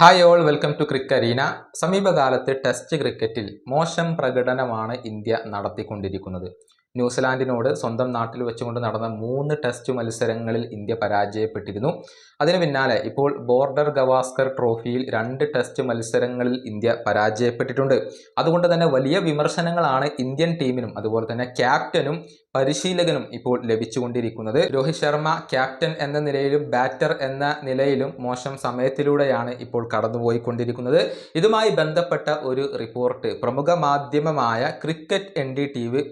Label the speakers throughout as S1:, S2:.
S1: Hi all welcome to ക്രിക്കരീന സമീപകാലത്ത് test ക്രിക്കറ്റിൽ മോശം പ്രകടനമാണ് ഇന്ത്യ നടത്തിക്കൊണ്ടിരിക്കുന്നത്. ന്യൂസിലാൻഡിനോട് സ്വന്തം നാട്ടിൽ വെച്ചുകൊണ്ട് നടന്ന മൂന്ന് ടെസ്റ്റ് മത്സരങ്ങളിൽ ഇന്ത്യ പരാജയപ്പെട്ടിരുന്നു. അതിന് പിന്നാലെ ഇപ്പോൾ ബോർഡർ ഗവാസ്കർ ട്രോഫിയിൽ രണ്ട് ടെസ്റ്റ് മത്സരങ്ങളിൽ ഇന്ത്യ പരാജയപ്പെട്ടിട്ടുണ്ട്. അതുകൊണ്ട് തന്നെ വലിയ വിമർശനങ്ങളാണ് ഇന്ത്യൻ ടീമിനും അതുപോലെ തന്നെ ക്യാപ്റ്റനും പരിശീലകനും ഇപ്പോൾ ലഭിച്ചുകൊണ്ടിരിക്കുന്നത്. രോഹിത് ശർമ്മ ക്യാപ്റ്റൻ എന്ന നിലയിലും ബാറ്റർ എന്ന നിലയിലും മോശം സമയത്തിലൂടെയാണ് ഇപ്പോൾ കടന്നുപോയിക്കൊണ്ടിരിക്കുന്നത്. ഇതുമായി ബന്ധപ്പെട്ട ഒരു റിപ്പോർട്ട് പ്രമുഖ മാധ്യമമായ cricket N D T V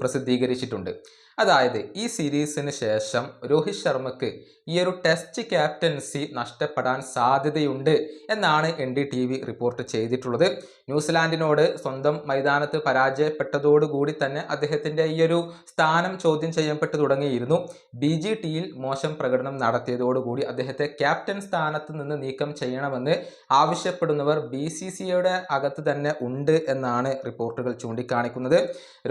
S1: പ്രസിദ്ധീകരിച്ചിട്ടുണ്ട് അതായത് ഈ സീരീസിന് ശേഷം രോഹിത് ശർമ്മക്ക് ഈ ഒരു ടെസ്റ്റ് ക്യാപ്റ്റൻസി നഷ്ടപ്പെടാൻ സാധ്യതയുണ്ട് എന്നാണ് N D T V report ചെയ്തിട്ടുള്ളത്. ന്യൂസിലാൻഡിനോട് സ്വന്തം മൈതാനത്ത് പരാജയപ്പെട്ടതോടുകൂടി തന്നെ അദ്ദേഹത്തിന്റെ ഈ ഒരു സ്ഥാനം ചോദ്യം ചെയ്യപ്പെട്ടു തുടങ്ങിയിരുന്നു. ബി ജി ടിയിൽ മോശം പ്രകടനം നടത്തിയതോടുകൂടി അദ്ദേഹത്തെ ക്യാപ്റ്റൻ സ്ഥാനത്ത് നിന്ന് നീക്കം ചെയ്യണമെന്ന് ആവശ്യപ്പെടുന്നവർ ബി സി സിയുടെ അകത്ത് തന്നെ ഉണ്ട് എന്നാണ് റിപ്പോർട്ടുകൾ ചൂണ്ടിക്കാണിക്കുന്നത്.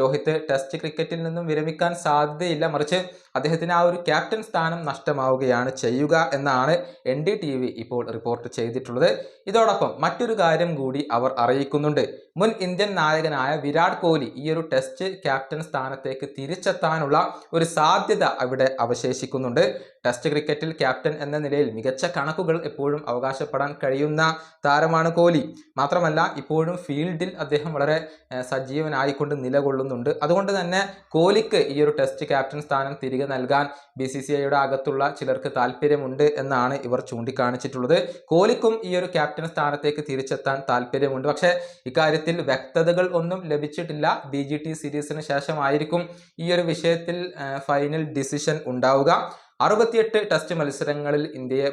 S1: രോഹിത് ടെസ്റ്റ് ക്രിക്കറ്റിൽ നിന്നും വിരമിക്കാൻ സാധ്യതയില്ല. മറിച്ച് അദ്ദേഹത്തിന് ആ ഒരു ക്യാപ്റ്റൻ സ്ഥാനം നഷ്ടമാവുകയാണ് ചെയ്യുക എന്നാണ് എൻ ഡി ടി വി ഇപ്പോൾ റിപ്പോർട്ട് ചെയ്തിട്ടുള്ളത്. ഇതോടൊപ്പം മറ്റൊരു കാര്യം കൂടി അവർ അറിയിക്കുന്നുണ്ട്. മുൻ ഇന്ത്യൻ നായകനായ വിരാട് കോഹ്ലി ഈ ഒരു ടെസ്റ്റ് ക്യാപ്റ്റൻ സ്ഥാനത്തേക്ക് തിരിച്ചെത്താനുള്ള ഒരു സാധ്യത അവിടെ അവശേഷിക്കുന്നുണ്ട്. ടെസ്റ്റ് ക്രിക്കറ്റിൽ ക്യാപ്റ്റൻ എന്ന നിലയിൽ മികച്ച കണക്കുകൾ എപ്പോഴും അവകാശപ്പെടാൻ കഴിയുന്ന താരമാണ് കോഹ്ലി. മാത്രമല്ല ഇപ്പോഴും ഫീൽഡിൽ അദ്ദേഹം വളരെ സജീവനായിക്കൊണ്ട് നിലകൊള്ളുന്നുണ്ട്. അതുകൊണ്ട് തന്നെ കോഹ്ലിക്ക് ഈ ഒരു ടെസ്റ്റ് ക്യാപ്റ്റൻ സ്ഥാനം തിരികെ നൽകാൻ ബി സി സി ഐയുടെ അകത്തുള്ള ചിലർക്ക് താല്പര്യമുണ്ട് എന്നാണ് ഇവർ ചൂണ്ടിക്കാണിച്ചിട്ടുള്ളത്. കോഹ്ലിക്കും ഈ ഒരു ക്യാപ്റ്റൻ സ്ഥാനത്തേക്ക് തിരിച്ചെത്താൻ താല്പര്യമുണ്ട്. പക്ഷേ ഇക്കാര്യത്തിൽ വ്യക്തതകൾ ഒന്നും ലഭിച്ചിട്ടില്ല. ബി സീരീസിന് ശേഷമായിരിക്കും ഈ ഒരു വിഷയത്തിൽ ഫൈനൽ ഡിസിഷൻ ഉണ്ടാവുക. അറുപത്തിയെട്ട് ടെസ്റ്റ് മത്സരങ്ങളിൽ ഇന്ത്യയെ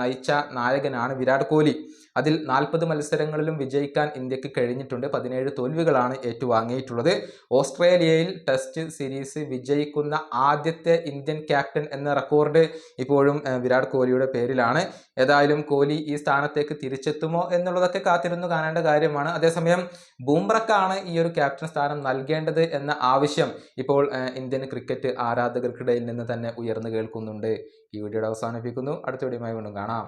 S1: നയിച്ച നായകനാണ് വിരാട് കോഹ്ലി അതിൽ നാൽപ്പത് മത്സരങ്ങളിലും വിജയിക്കാൻ ഇന്ത്യയ്ക്ക് കഴിഞ്ഞിട്ടുണ്ട്. പതിനേഴ് തോൽവികളാണ് ഏറ്റുവാങ്ങിയിട്ടുള്ളത്. ഓസ്ട്രേലിയയിൽ ടെസ്റ്റ് സീരീസ് വിജയിക്കുന്ന ആദ്യത്തെ ഇന്ത്യൻ ക്യാപ്റ്റൻ എന്ന റെക്കോർഡ് ഇപ്പോഴും വിരാട് കോഹ്ലിയുടെ പേരിലാണ്. ഏതായാലും കോഹ്ലി ഈ സ്ഥാനത്തേക്ക് തിരിച്ചെത്തുമോ എന്നുള്ളതൊക്കെ കാത്തിരുന്നു കാണേണ്ട കാര്യമാണ്. അതേസമയം ബൂംബ്രക്കാണ് ഈ ഒരു ക്യാപ്റ്റൻ സ്ഥാനം നൽകേണ്ടത് എന്ന ആവശ്യം ഇപ്പോൾ ഇന്ത്യൻ ക്രിക്കറ്റ് ആരാധകർക്കിടയിൽ നിന്ന് തന്നെ ഉയർന്നു കേൾക്കുന്നുണ്ട് ഈ വീഡിയോയുടെ അവസാനിപ്പിക്കുന്നു. അടുത്ത വീഡിയോയുമായി വീണ്ടും കാണാം.